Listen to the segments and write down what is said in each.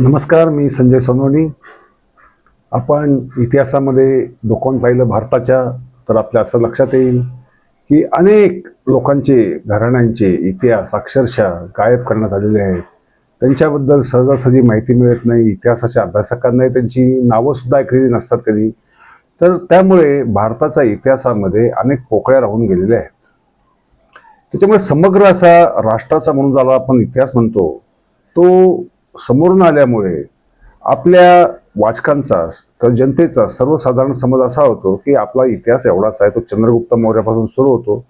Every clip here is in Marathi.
नमस्कार मी संजय सोनवणी. आपण इतिहासामध्ये डोकावून पाहिलं भारताच्या तर आपल्या असं लक्षात येईल की अनेक लोकांचे घराण्यांचे इतिहास अक्षरशः गायब करण्यात आलेले आहेत. त्यांच्याबद्दल सहजासहजी माहिती मिळत नाही इतिहासाच्या अभ्यासकांनाही त्यांची नावंसुद्धा ऐकलेली नसतात कधी. तर त्यामुळे भारताच्या इतिहासामध्ये अनेक पोकळ्या राहून गेलेल्या आहेत. त्याच्यामुळे समग्र असा राष्ट्राचा म्हणून ज्याला आपण इतिहास म्हणतो तो समोरून आल्यामुळे आपल्या वाचकांचा तर जनतेचा सर्वसाधारण समज असा होतो की आपला इतिहास एवढाच आहे तो चंद्रगुप्त मौर्यापासून सुरू होतो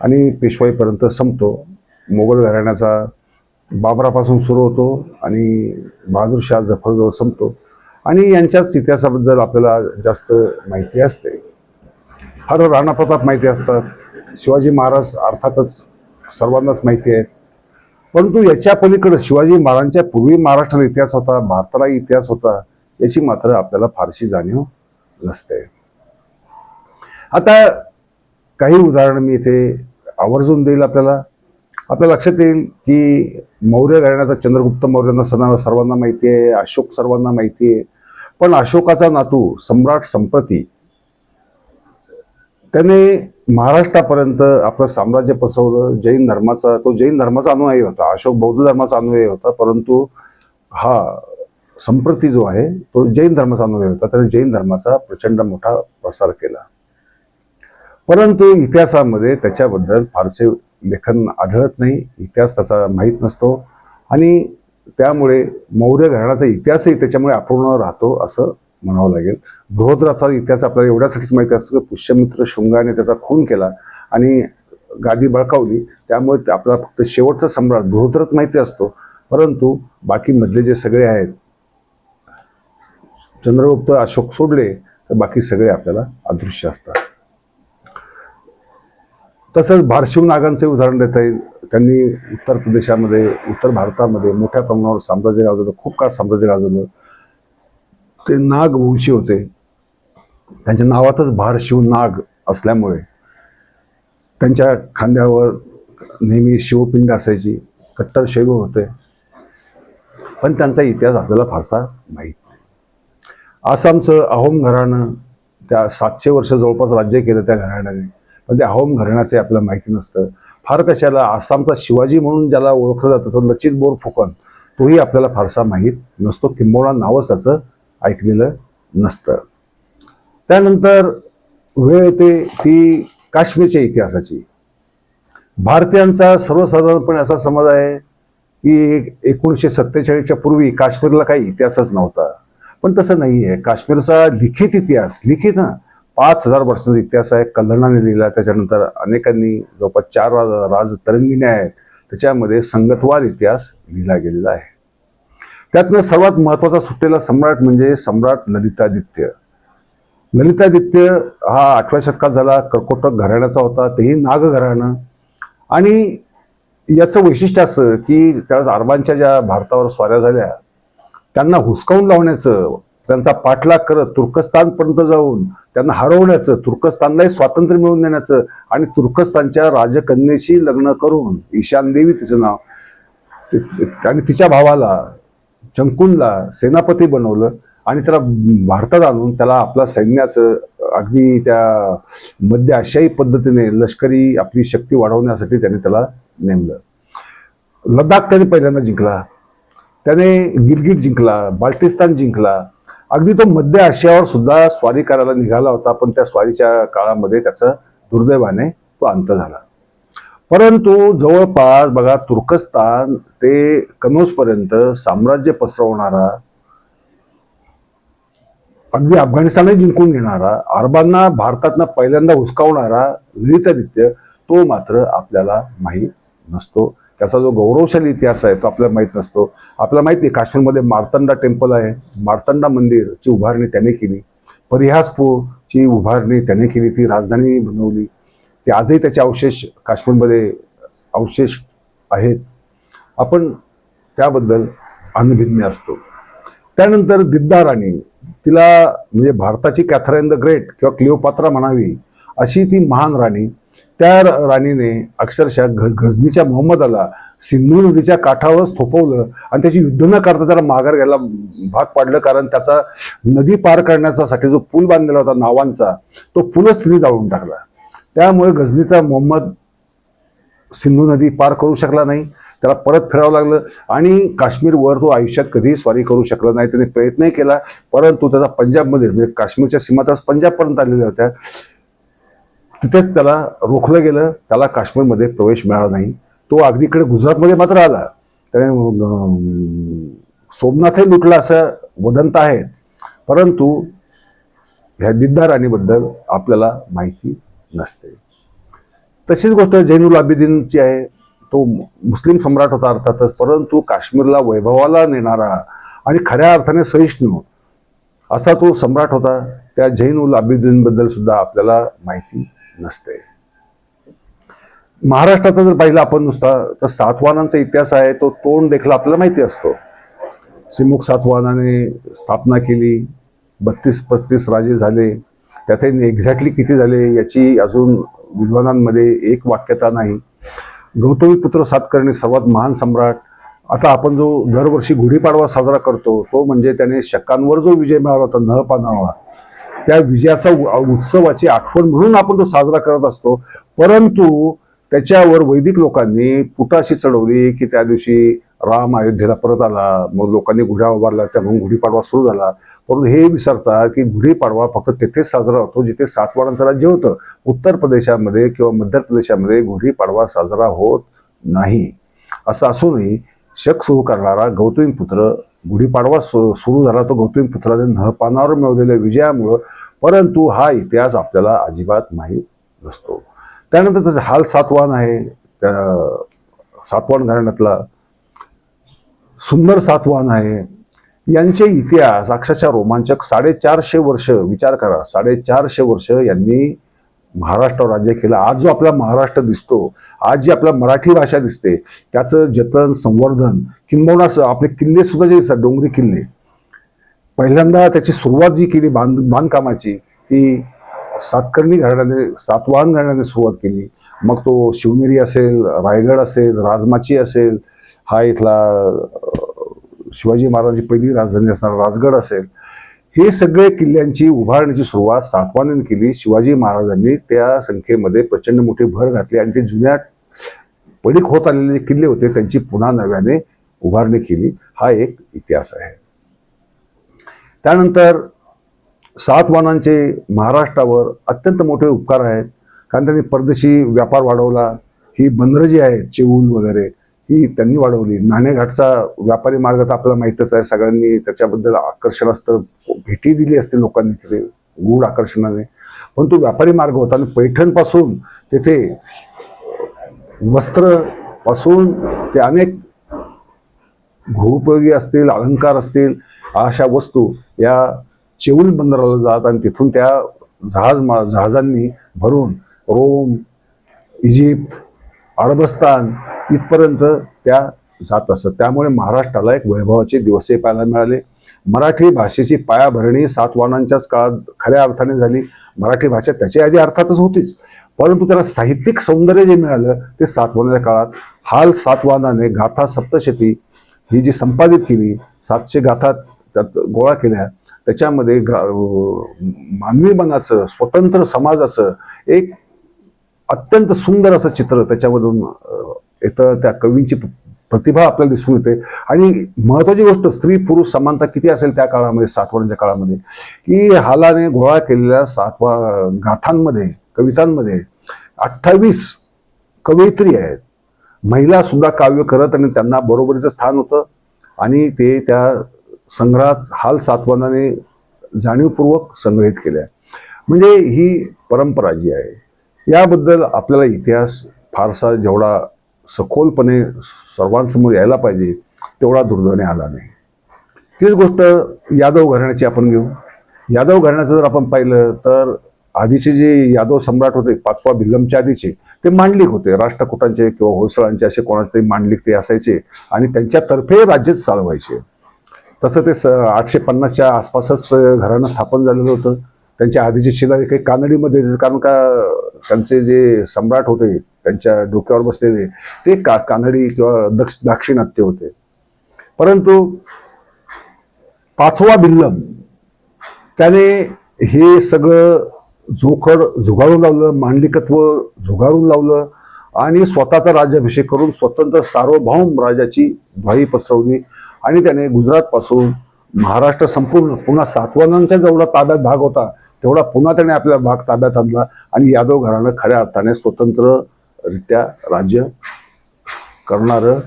आणि पेशवाईपर्यंत संपतो. मोगल घराण्याचा बाबरापासून सुरू होतो आणि बहादूर शाह जफरजवळ संपतो. आणि यांच्याच इतिहासाबद्दल आपल्याला जास्त माहिती असते. हर राणा प्रताप माहिती असतात. शिवाजी महाराज अर्थातच सर्वांनाच माहिती आहेत परंतु याच्या पलीकडे शिवाजी महाराजांच्या पूर्वी महाराष्ट्राला इतिहास होता भारताला इतिहास होता याची मात्र आपल्याला फारशी जाणीव नसते. आता काही उदाहरण मी इथे आवर्जून देईल आपल्याला. आपल्या लक्षात येईल की मौर्य घराण्याचा चंद्रगुप्त मौर्यांना सना सर्वांना माहिती आहे अशोक सर्वांना माहिती आहे. पण अशोकाचा नातू सम्राट संप्रती त्याने महाराष्ट्रापर्यंत आपलं साम्राज्य पसरवलं जैन धर्माचा तो जैन धर्माचा अनुयायी होता अशोक बौद्ध धर्माचा अनुयायी होता परंतु हा संप्रती जो आहे तो जैन धर्माचा अनुयायी होता त्याने जैन धर्माचा प्रचंड मोठा प्रसार केला. परंतु इतिहासामध्ये त्याच्याबद्दल फारसे लेखन आढळत नाही इतिहास त्याचा माहीत नसतो आणि त्यामुळे मौर्य घराण्याचा इतिहासही त्याच्यामुळे अपूर्ण राहतो असं म्हणावं लागेल. बृहद्राचा इतिहास आपल्याला एवढ्यासाठीच माहिती असतो की पुष्यमित्र शृंगाने त्याचा खून केला आणि गादी बळकावली. त्यामुळे ते आपल्याला फक्त शेवटचा सम्राट बृहद्रथ माहिती असतो. परंतु बाकी मधले जे सगळे आहेत चंद्रगुप्त अशोक सोडले तर बाकी सगळे आपल्याला अदृश्य असतात. तसंच भारशिव नागांचे उदाहरण देता येईल. त्यांनी उत्तर प्रदेशामध्ये उत्तर भारतामध्ये मोठ्या प्रमाणावर साम्राज्य गाजवलं. खूप काळ साम्राज्य गाजवलं. ते नाग होते. त्यांच्या नावातच भारशिव नाग असल्यामुळे त्यांच्या खांद्यावर नेहमी शिवपिंड असायची कट्टर शैव होते. पण त्यांचा इतिहास आपल्याला फारसा माहीत नाही. आसामचं अहोम घराणं त्या सातशे वर्ष जवळपास राज्य केलं त्या घराण्याने. पण त्या अहोम घराण्याचे आपल्याला माहिती नसतं. फार कशाला आसामचा शिवाजी म्हणून ज्याला ओळखलं जातं तो लचित बोर फुकन तोही आपल्याला फारसा माहीत नसतो. किंबहुना नावच त्याचं ऐकलेलं नसतं. त्यानंतर वेळ येते ती काश्मीरच्या इतिहासाची. भारतीयांचा सर्वसाधारणपणे असा समज आहे की एकोणीसशे सत्तेचाळीसच्या पूर्वी काश्मीरला काही इतिहासच नव्हता. पण तसं नाही आहे. काश्मीरचा लिखित इतिहास लिखित ना पाच हजार वर्षाचा इतिहास आहे. कल्हणाने लिहिला त्याच्यानंतर अनेकांनी जवळपास चार राज राज तरंगिण्या आहेत. त्याच्यामध्ये संगतवार इतिहास लिहिला गेलेला आहे. त्यातनं सर्वात महत्त्वाचा सुटलेला सम्राट म्हणजे सम्राट ललितादित्य. ललितादित्य हा आठव्या शतकात झाला कर्कोटक घराण्याचा होता तेही नाग घराणं. आणि याचं वैशिष्ट्य असं की त्यावेळेस अरबांच्या ज्या भारतावर स्वाऱ्या झाल्या त्यांना हुसकावून लावण्याचं त्यांचा पाठलाग करत तुर्कस्तानपर्यंत जाऊन त्यांना हरवण्याचं तुर्कस्तानलाही स्वातंत्र्य मिळवून देण्याचं आणि तुर्कस्तानच्या राजकन्येशी लग्न करून ईशान देवी तिचं नाव आणि तिच्या भावाला शंकूनला सेनापती बनवलं आणि त्याला भारतात आणून त्याला आपला सैन्याचं अगदी त्या मध्य आशियाई पद्धतीने लष्करी आपली शक्ती वाढवण्यासाठी त्याने त्याला नेमलं. लडाख त्याने पहिल्यांदा जिंकला. त्याने गिलगिट जिंकला बाल्टिस्तान जिंकला. अगदी तो मध्य आशियावर सुद्धा स्वारी करायला निघाला होता पण त्या स्वारीच्या काळामध्ये त्याचा दुर्दैवाने तो अंत झाला. परंतु जवळपास बघा तुर्कस्तान ते कनोजपर्यंत साम्राज्य पसरवणारा अगदी अफगाणिस्तानही जिंकून घेणारा अरबांना भारतातना पहिल्यांदा हुसकावणारा ललितादित्य तो मात्र आपल्याला माहीत नसतो. त्याचा जो गौरवशाली इतिहास आहे तो आपल्याला माहीत नसतो. आपल्याला माहीत नाही काश्मीरमध्ये मार्तंडा टेम्पल आहे. मार्तंडा मंदिरची उभारणी त्याने केली. परिहासपूरची उभारणी त्याने केली ती राजधानी बनवली. ते आजही त्याचे अवशेष काश्मीरमध्ये अवशेष आहेत. आपण त्याबद्दल अनभिज्ञ असतो. त्यानंतर दिद्दा राणी तिला म्हणजे भारताची कॅथरॅन द ग्रेट किंवा क्लिओपात्रा म्हणावी अशी ती महान राणी त्या राणीने अक्षरशः घ गझनीच्या मोहम्मदाला सिंधू नदीच्या काठावरच थोपवलं आणि त्याची युद्ध न करता त्याला माघार घ्यायला भाग पाडलं कारण त्याचा नदी पार करण्यासाठी जो पूल बांधलेला होता नावांचा तो पूलच तिने जाळून टाकला. त्यामुळे गझनीचा मोहम्मद सिंधू नदी पार करू शकला नाही. त्याला परत फिरावं लागलं आणि काश्मीरवर तो आयुष्यात कधीही स्वारी करू शकला नाही. त्याने प्रयत्नही केला परंतु त्याचा पंजाबमध्ये म्हणजे काश्मीरच्या सीमा पंजाबपर्यंत आलेल्या होत्या. तिथेच त्याला रोखलं गेलं. त्याला काश्मीरमध्ये प्रवेश मिळाला नाही. तो अगदीकडे गुजरातमध्ये मात्र आला. त्याने सोमनाथही लुटला असं वदंत आहे. परंतु ह्या दिद्दा राणीबद्दल आपल्याला माहिती नसते. तशीच गोष्ट जैनुल आबिदीनची आहे. तो मुस्लिम सम्राट होता अर्थातच परंतु काश्मीरला वैभवाला नेणारा आणि खऱ्या अर्थाने सहिष्णू असा तो सम्राट होता. त्या जैन उल आबिदीनबद्दल सुद्धा आपल्याला माहिती नसते. महाराष्ट्राचा जर पाहिलं आपण नुसता तर सातवाहनांचा इतिहास आहे. तो तोंड देखील आपल्याला माहिती असतो. सिमुख सातवाहनाने स्थापना केली. बत्तीस पस्तीस राजे झाले. त्यातही एक्झॅक्टली किती झाले याची अजून विद्वानांमध्ये एक वाक्यता नाही. गौतमीपुत्र सातकर्णी सर्वात महान सम्राट. आता आपण जो दरवर्षी गुढीपाडवा साजरा करतो तो म्हणजे त्याने शकांवर जो विजय मिळाला होता न पानावा त्या विजयाचा उ- उत्सवाची आठवण म्हणून आपण तो साजरा करत असतो. परंतु त्याच्यावर वैदिक लोकांनी पुटाशी चढवली की त्या दिवशी राम अयोध्येला परत आला. मग लोकांनी गुढ्या उभारला त्यामुळे गुढीपाडवा सुरू झाला. परंतु हे विसरता की गुढीपाडवा फक्त तेथेच साजरा होतो जिथे सातवाडांचं राज्य होतं. उत्तर प्रदेशामध्ये किंवा मध्य प्रदेशामध्ये गुढीपाडवा साजरा होत नाही. असं असूनही शक सुरू करणारा गौतमीपुत्र गुढीपाडवा सु सुरू झाला तो गौतमीपुत्राने नहपानावर मिळवलेल्या विजयामुळं परंतु हा इतिहास आपल्याला अजिबात माहीत नसतो. त्यानंतर त्याचा हाल सातवान आहे. त्या सातवान घराण्यातला सुंदर सातवान आहे. यांचे इतिहास अक्षरशः रोमांचक साडेचारशे वर्ष विचार करा. साडेचारशे वर्ष यांनी महाराष्ट्रावर राज्य केलं. आज जो आपला महाराष्ट्र दिसतो आज जी आपल्या मराठी भाषा दिसते त्याचं जतन संवर्धन किंबहुना आपले किल्ले सुद्धा जे दिसतात डोंगरी किल्ले पहिल्यांदा त्याची सुरुवात जी केली बांध बांधकामाची ती सातकर्णी घराण्याने सातवाहन घराण्याने सुरुवात केली. मग तो शिवनेरी असेल रायगड असेल राजमाची असेल हा इथला शिवाजी महाराजांची पहिली राजधानी असणारा राजगड असेल हे सगळे किल्ल्यांची उभारण्याची सुरुवात सातवाहनाने केली. शिवाजी महाराजांनी त्या संख्येमध्ये प्रचंड मोठी भर घातली आणि ते जुन्या पडीक होत आलेले किल्ले होते त्यांची पुन्हा नव्याने उभारणी केली. हा एक इतिहास आहे. त्यानंतर सातवाहनांचे महाराष्ट्रावर अत्यंत मोठे उपकार आहेत. कारण त्यांनी परदेशी व्यापार वाढवला. ही बंदरं जी आहेत चेऊल वगैरे ही त्यांनी वाढवली. नाणेघाटचा व्यापारी मार्ग तर आपल्याला माहीतच आहे. सगळ्यांनी त्याच्याबद्दल आकर्षण असतं. भेटी दिली असते लोकांनी तिथे गूढ आकर्षणाने. पण तो व्यापारी मार्ग होता आणि पैठणपासून तेथे वस्त्रपासून ते अनेक भूपयोगी असतील अलंकार असतील अशा वस्तू या चेऊल बंदराला जात आणि तिथून त्या जहाज मा जहाजांनी भरून रोम इजिप्त अरबस्तान इथपर्यंत त्या जात असत. त्यामुळे महाराष्ट्राला एक वैभवाचे दिवसही पाहायला मिळाले. मराठी भाषेची पायाभरणी सातवाहनांच्याच काळात खऱ्या अर्थाने झाली. मराठी भाषा त्याच्या आधी अर्थातच होतीच. परंतु त्याला साहित्यिक सौंदर्य जे मिळालं ते सातवाहनाच्या काळात. हाल सातवाहनाने गाथा सप्तशती ही जी संपादित केली सातशे गाथा त्यात गोळा केल्या त्याच्यामध्ये गा मानवी मनाचं स्वतंत्र समाजाचं एक अत्यंत सुंदर असं चित्र त्याच्यामधून येतं त्या कवींची प्रतिभा आपल्याला दिसून येते. आणि महत्वाची गोष्ट स्त्री पुरुष समानता किती असेल त्या काळामध्ये सातवाड्यांच्या काळामध्ये? की हालाने गोळा केलेल्या सातवा गाथांमध्ये कवितांमध्ये अठ्ठावीस कवयित्री आहेत. महिला सुद्धा काव्य करत आणि त्यांना बरोबरीचं स्थान होतं. आणि ते त्या संग्रहात हाल सातवानाने जाणीवपूर्वक संग्रहित केल्या. म्हणजे ही परंपरा जी आहे याबद्दल आपल्याला इतिहास फारसा जेवढा सखोलपणे सर्वांसमोर यायला पाहिजे तेवढा दुर्दैवाने आला नाही. तीच गोष्ट यादव घराण्याची आपण घेऊ. यादव घराण्याचं जर आपण पाहिलं तर आधीचे जे यादव सम्राट होते पाचवा भिल्लमच्या आधीचे ते मांडलिक होते. राष्ट्रकुटांचे किंवा होयसळांचे असे कोणाचे तरी मांडलिक ते असायचे आणि त्यांच्यातर्फे राज्यच चालवायचे. तसं ते स आठशे पन्नासच्या आसपासच घराणं स्थापन झालेलं होतं. त्यांच्या आधीचे शिलालेख काही कानडीमध्ये कारण का त्यांचे जे सम्राट होते त्यांच्या डोक्यावर बसलेले ते का कानडी किंवा दक्ष दाक्षिणात्य होते. परंतु पाचवा बिल्लम त्याने हे सगळं जोखड झुगारून लावलं मांडलिकत्व झुगारून लावलं आणि स्वतःचा राज्याभिषेक करून स्वतंत्र सार्वभौम राजाची ग्वाही पसरवली आणि त्याने गुजरातपासून महाराष्ट्र संपूर्ण पुन्हा सातवानांच्या जेवढा ताब्यात भाग होता तेवढा पुन्हा त्याने आपला भाग ताब्यात आणला आणि यादव घराणं खऱ्या अर्थाने स्वतंत्र रित्या राज्य करणारं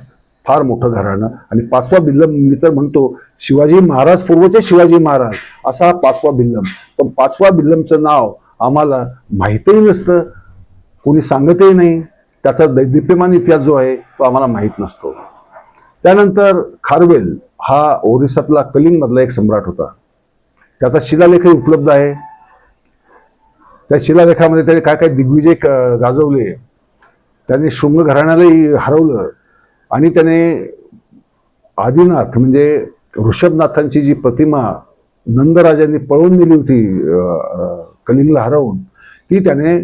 फार मोठं घराणं. आणि पाचवा बिल्लम मी तर म्हणतो शिवाजी महाराज पूर्वचे शिवाजी महाराज असा हा पाचवा बिल्लम. पण पाचवा बिल्लमचं नाव आम्हाला माहीतही नसतं कोणी सांगतही नाही. त्याचा दैदिप्यमान इतिहास जो आहे तो आम्हाला माहीत नसतो. त्यानंतर खारवेल हा ओरिसातला कलिंगमधला एक सम्राट होता. त्याचा शिलालेखही उपलब्ध आहे. त्या शिलालेखामध्ये त्याने काय काय दिग्विजय क- गाजवले त्याने शृंग घराण्यालाही हरवलं. आणि त्याने आदिनाथ म्हणजे ऋषभनाथांची जी प्रतिमा नंदराजांनी पळवून दिली होती कलिंगला हरवून ती त्याने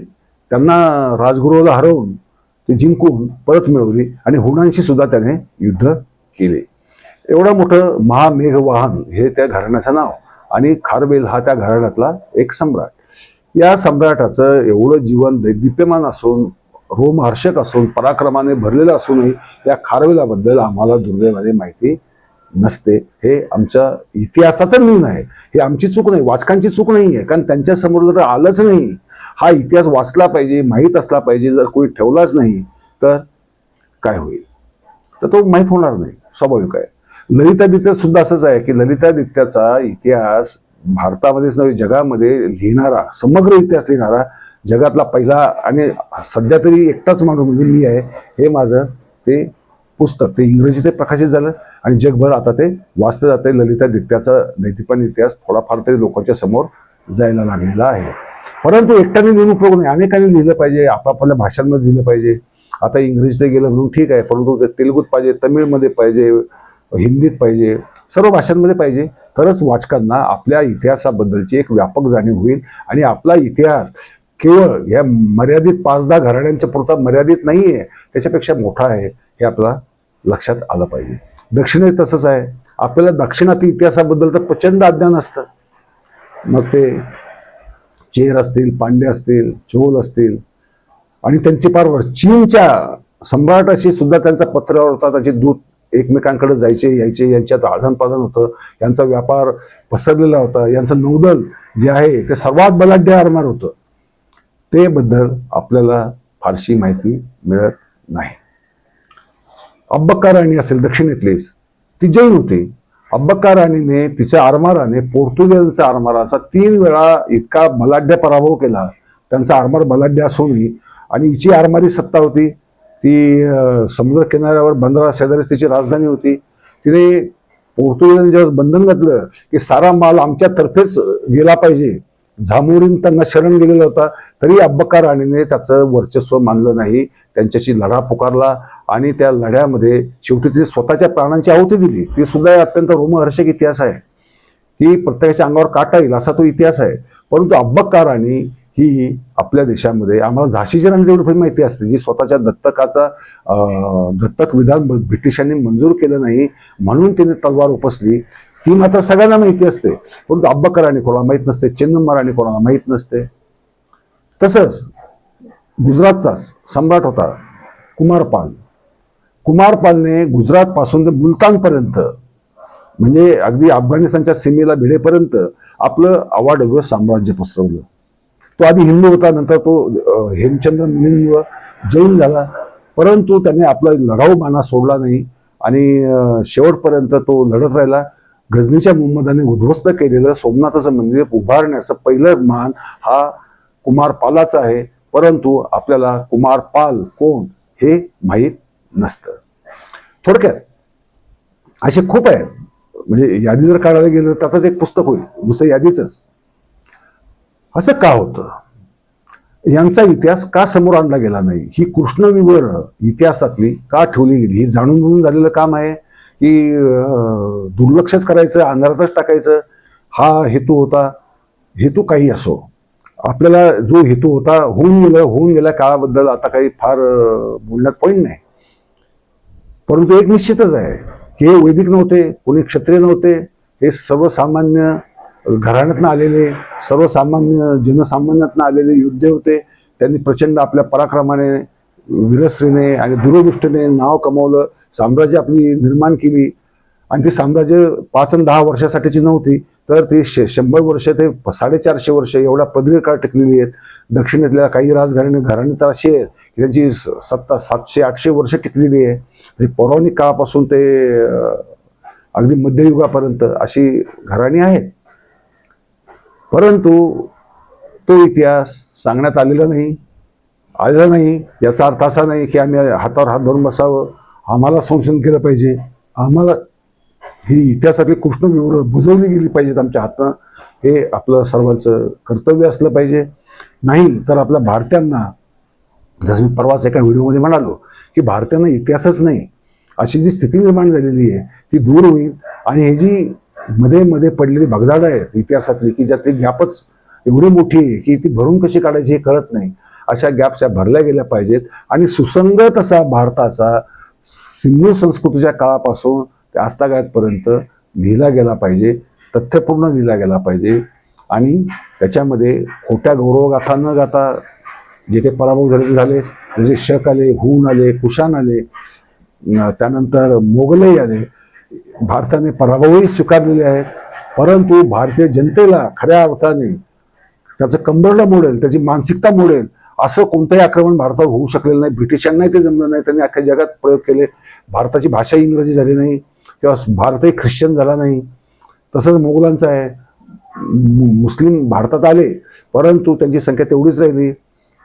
त्यांना राजगुरूला हरवून ते जिंकून परत मिळवली आणि हुणांशी सुद्धा त्याने युद्ध केले. एवढं मोठं महामेघवाहन हे त्या घराण्याचं नाव आणि खारबेल हा त्या घराण्यातला एक सम्राट. या सम्राटाचं एवढं जीवन दैदिप्यमान असून रोमहर्षक असून पराक्रमाने भरलेलं असूनही त्या खारवेलाबद्दल आम्हाला दुर्दैवाने माहिती नसते. हे आमच्या इतिहासाचं न्यून आहे. हे आमची चूक नाही वाचकांची चूक नाही आहे कारण त्यांच्यासमोर जर आलंच नाही हा इतिहास वाचला पाहिजे माहीत असला पाहिजे जर कोणी ठेवलाच नाही तर काय होईल? तर तो माहीत होणार नाही. स्वाभाविक आहे. ललितादित्य सुद्धा असंच आहे की ललितादित्याचा इतिहास भारतामध्येच नव्हे जगामध्ये लिहिणारा समग्र इतिहास लिहिणारा जगातला पहिला आणि सध्या तरी एकटाच माणूस म्हणजे मी आहे हे माझं ते पुस्तक. ते इंग्रजी ते प्रकाशित झालं आणि जगभर आता ते वाचलं जाते ललितादित्याचा नैतिकपण इतिहास थोडाफार तरी लोकांच्या समोर जायला लागलेला आहे. परंतु एकट्याने लिहून उपयोग नाही. अनेकांनी लिहिलं पाहिजे आपापल्या भाषांमध्ये लिहिलं पाहिजे. आता इंग्रजीत गेलं म्हणून ठीक आहे परंतु ते तेलुगूत पाहिजे तमिळमध्ये पाहिजे हिंदीत पाहिजे सर्व भाषांमध्ये पाहिजे. तरच वाचकांना आपल्या इतिहासाबद्दलची एक व्यापक जाणीव होईल आणि आपला इतिहास केवळ या मर्यादित पाच दहा घराण्यांच्या पुरता मर्यादित नाही आहे त्याच्यापेक्षा मोठा आहे हे आपला लक्षात आलं पाहिजे. दक्षिणेत तसंच आहे. आपल्याला दाक्षिणात्य इतिहासाबद्दल तर प्रचंड अज्ञान असतं. मग ते चेर असतील पांडे असतील चोल असतील आणि त्यांची पार चीनच्या सम्राटाशी सुद्धा त्यांचा पत्रावर होता त्याचे दूत एकमेकांकडे जायचे यायचे यांच्यात आदानप्रदान होतं यांचा व्यापार पसरलेला होता यांचं नौदल जे आहे ते सर्वात बलाढ्य आरमार होतं. ते बद्दल आपल्याला फारशी माहिती मिळत नाही. अब्बक्का राणी असेल दक्षिणेतलीच ती जैन होती. अब्बक्का राणीने तिच्या आरमाराने पोर्तुगेलच्या आरमाराचा तीन वेळा इतका बलाढ्य पराभव केला. त्यांचा आरमार बलाढ्य असूनही आणि हिची आरमारी सत्ता होती. ती समुद्र किनाऱ्यावर बंदरा शेजारीच तिची राजधानी होती. तिने पोर्तुगेल ज्यावेळेस बंधन घातलं की सारा माल आमच्यातर्फेच गेला पाहिजे. झामोरीन त्यांना शरण गेलेला होता. तरी अब्बका राणीने त्याचं वर्चस्व मानलं नाही. त्यांच्याशी लढा पुकारला आणि त्या लढ्यामध्ये शेवटी तिने स्वतःच्या प्राणांची आहुती दिली. ती सुद्धा अत्यंत रोमहर्षक इतिहास आहे. की प्रत्येकाच्या अंगावर काटा येईल असा तो इतिहास आहे. परंतु अब्बक्का राणी ही आपल्या देशामध्ये आम्हाला झाशीची राणी तेवढी माहिती असते जी स्वतःच्या दत्तकाचा दत्तक विधान ब्रिटिशांनी मंजूर केलं नाही. म्हणून तिने तलवार उपसली. ती मात्र सगळ्यांना माहिती असते. परंतु अब्बकर राणी कोणाला माहीत नसते चेन्नम्मा राणी कोणाला माहीत नसते. तसंच गुजरातचाच सम्राट होता कुमारपाल. कुमारपालने गुजरातपासून ते मुलतानपर्यंत म्हणजे अगदी अफगाणिस्तानच्या सीमेला भिडेपर्यंत आपलं अवाढव्य साम्राज्य पसरवलं. तो आधी हिंदू होता नंतर तो हेमचंद्र मुनींमुळं जैन झाला. परंतु त्याने आपला लढाऊ माना सोडला नाही आणि शेवटपर्यंत तो लढत राहिला. गजनीच्या मोहम्मदाने उद्ध्वस्त केलेलं सोमनाथाचं मंदिर उभारण्याचं पहिलं मान हा कुमारपालाचा आहे. परंतु आपल्याला कुमारपाल कोण हे माहीत नसतं. थोडक्यात असे खूप आहेत म्हणजे यादी जर काढायला गेलं तर त्याचंच एक पुस्तक होईल. नुसतं यादीच असं का होतं? यांचा इतिहास का समोर आणला गेला नाही? ही कृष्णविवर इतिहासातली का ठेवली गेली? ही जाणून बुजून झालेलं काम आहे. की दुर्लक्षच करायचं अंधारातच टाकायचं हा हेतू होता. हेतू काही असो. आपल्याला जो हेतू होता होऊन गेलं होऊन गेल्या काळाबद्दल आता काही फार बोलण्यात पॉईंट नाही. परंतु एक निश्चितच आहे की हे वैदिक नव्हते कोणी क्षत्रिय नव्हते हे सर्वसामान्य घराण्यातनं आलेले सर्वसामान्य जनसामान्यातनं आलेले योद्धे होते. त्यांनी प्रचंड आपल्या पराक्रमाने विरश्रीने आणि दूरदृष्टीने नाव कमावलं. साम्राज्य आपली निर्माण केली. आणि ते साम्राज्य पाच आणि दहा वर्षासाठीची नव्हती तर ती शे शंभर वर्ष ते साडेचारशे वर्ष एवढ्या पदवी काळ टिकलेली आहेत. दक्षिणेतल्या काही राजघराणे घराणे तर अशी आहेत की त्यांची स- सत्ता सातशे आठशे वर्ष टिकलेली आहे. पौराणिक काळापासून ते अगदी मध्ययुगापर्यंत अशी घराणी आहेत. परंतु तो इतिहास सांगण्यात आलेला नाही आलेला नाही. याचा अर्थ असा नाही की आम्ही हातावर हात धरून बसावं. आम्हाला संशोधन केलं पाहिजे. आम्हाला ही इतिहासातली कृष्ण विवर बुजवली गेली पाहिजेत आमच्या हातनं. हे आपलं सर्वांचं कर्तव्य असलं पाहिजे. नाही तर आपल्या भारतीयांना जसं मी परवाच एका व्हिडिओमध्ये म्हणालो की भारतीयांना इतिहासच नाही. अशी जी स्थिती निर्माण झालेली आहे ती दूर होईल. आणि हे जी मध्ये मध्ये पडलेली भगदाड आहेत इतिहासातली की ज्यातली गॅपच एवढी मोठी आहे की ती भरून कशी काढायची हे कळत नाही. अशा गॅप्स या भरल्या गेल्या पाहिजेत. आणि सुसंगत असा भारताचा सिंधू संस्कृतीच्या काळापासून ते आजतागायतपर्यंत लिहिला गेला पाहिजे तथ्यपूर्ण लिहिला गेला पाहिजे. आणि त्याच्यामध्ये खोट्या गौरवगाथा न गाता जे पराभव झाले झाले जसे शक आले हुन आले कुशाण आले त्यानंतर मोगलही आले. भारताने पराभवही स्वीकारलेले आहेत. परंतु भारतीय जनतेला खऱ्या अर्थाने त्याचं कंबरडं मोडेल त्याची मानसिकता मोडेल असं कोणतंही आक्रमण भारतावर होऊ शकलेलं नाही. ब्रिटिशांनाही ते जमलं नाही. त्यांनी अख्ख्या जगात प्रयोग केले. भारताची भाषा इंग्रजी झाली नाही. किंवा भारतही ख्रिश्चन झाला नाही. तसंच मोगलांचं आहे. मु- मुस्लिम भारतात आले. परंतु त्यांची संख्या तेवढीच राहिली.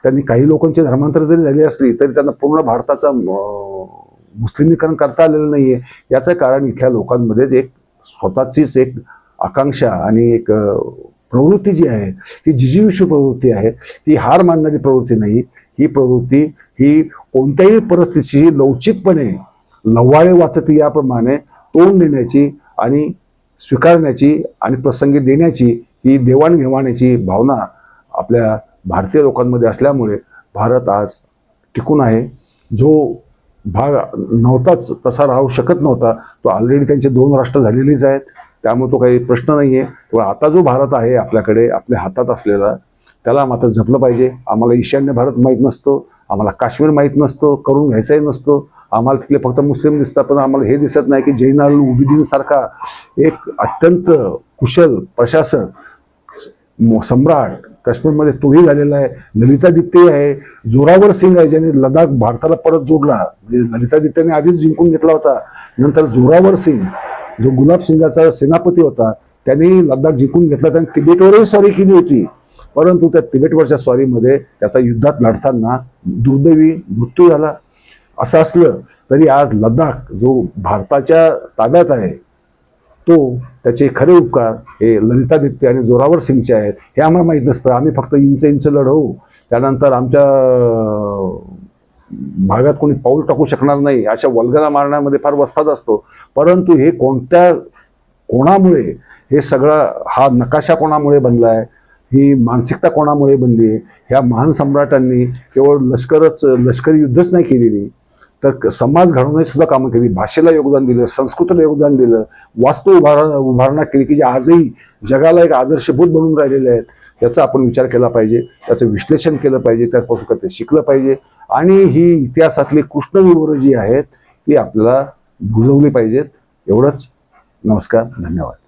त्यांनी काही लोकांची धर्मांतर जरी झाली असली तरी त्यांना पूर्ण भारताचा मुस्लिमीकरण करता आलेलं नाही आहे याचं कारण इथल्या लोकांमध्येच एक स्वतःचीच एक आकांक्षा आणि एक प्रवृत्ती जी आहे ती जिजीविषू प्रवृत्ती आहे ती हार मानणारी प्रवृत्ती नाही. ही प्रवृत्ती ही कोणत्याही परिस्थितीची लवचिकपणे लव्वाळे वाचत याप्रमाणे तोंड देण्याची आणि स्वीकारण्याची आणि प्रसंगी देण्याची ही देवाणघेवाण्याची भावना आपल्या भारतीय लोकांमध्ये असल्यामुळे भारत आज टिकून आहे. जो भाग नव्हताच तसा राहू शकत नव्हता तो ऑलरेडी त्यांचे दोन राष्ट्र झालेलीच आहेत. त्यामुळे तो काही प्रश्न नाही आहे पण आता जो भारत आहे आपल्याकडे आपल्या हातात असलेला त्याला मात्र जपलं पाहिजे. आम्हाला ईशान्य भारत माहीत नसतो आम्हाला काश्मीर माहीत नसतो करून घ्यायचाही नसतो. आम्हाला तिथले फक्त मुस्लिम दिसतात पण आम्हाला हे दिसत नाही की जैनाल उबिदीन सारखा एक अत्यंत कुशल प्रशासक सम्राट काश्मीरमध्ये तोही झालेला आहे. ललितादित्य आहे. जोरावर सिंग आहे ज्याने लडाख भारताला परत जोडला. म्हणजे ललितादित्यने आधीच जिंकून घेतला होता. नंतर जोरावर सिंग जो गुलाब सिंगाचा सेनापती होता त्यांनी लद्दाख जिंकून घेतला त्याने तिबेटवरही स्वारी केली होती. परंतु त्या तिबेटवरच्या स्वारीमध्ये त्याचा युद्धात लढताना दुर्दैवी मृत्यू झाला. असं असलं तरी आज लद्दाख जो भारताच्या ताब्यात आहे तो त्याचे खरे उपकार हे ललितादित्य आणि जोरावर सिंगचे आहेत. हे आम्हाला माहीत नसतं. आम्ही फक्त इंच इंच लढवू. त्यानंतर आमच्या भागात कोणी पाऊल टाकू शकणार नाही अशा वल्गना मारण्यामध्ये फार वस्ताद असतो. परंतु हे कोणत्या कोणामुळे हे सगळं हा नकाशा कोणामुळे बनला आहे ही मानसिकता कोणामुळे बनली आहे ह्या महान सम्राटांनी केवळ लष्करच लष्करी युद्धच नाही केलेली तर क- समाज घडवण्याची सुद्धा कामं केली भाषेला योगदान दिलं संस्कृतीला योगदान दिलं वास्तू उभार उभारणा केली की जे आजही जगाला एक आदर्शभूत बनून राहिलेले आहेत याचा आपण विचार केला पाहिजे त्याचं विश्लेषण केलं पाहिजे त्यापासून ते शिकलं पाहिजे. आणि ही इतिहासातली कृष्णविवर जी आहेत ती आपल्याला बुजवली पाहिजेत. एवढंच. नमस्कार. धन्यवाद.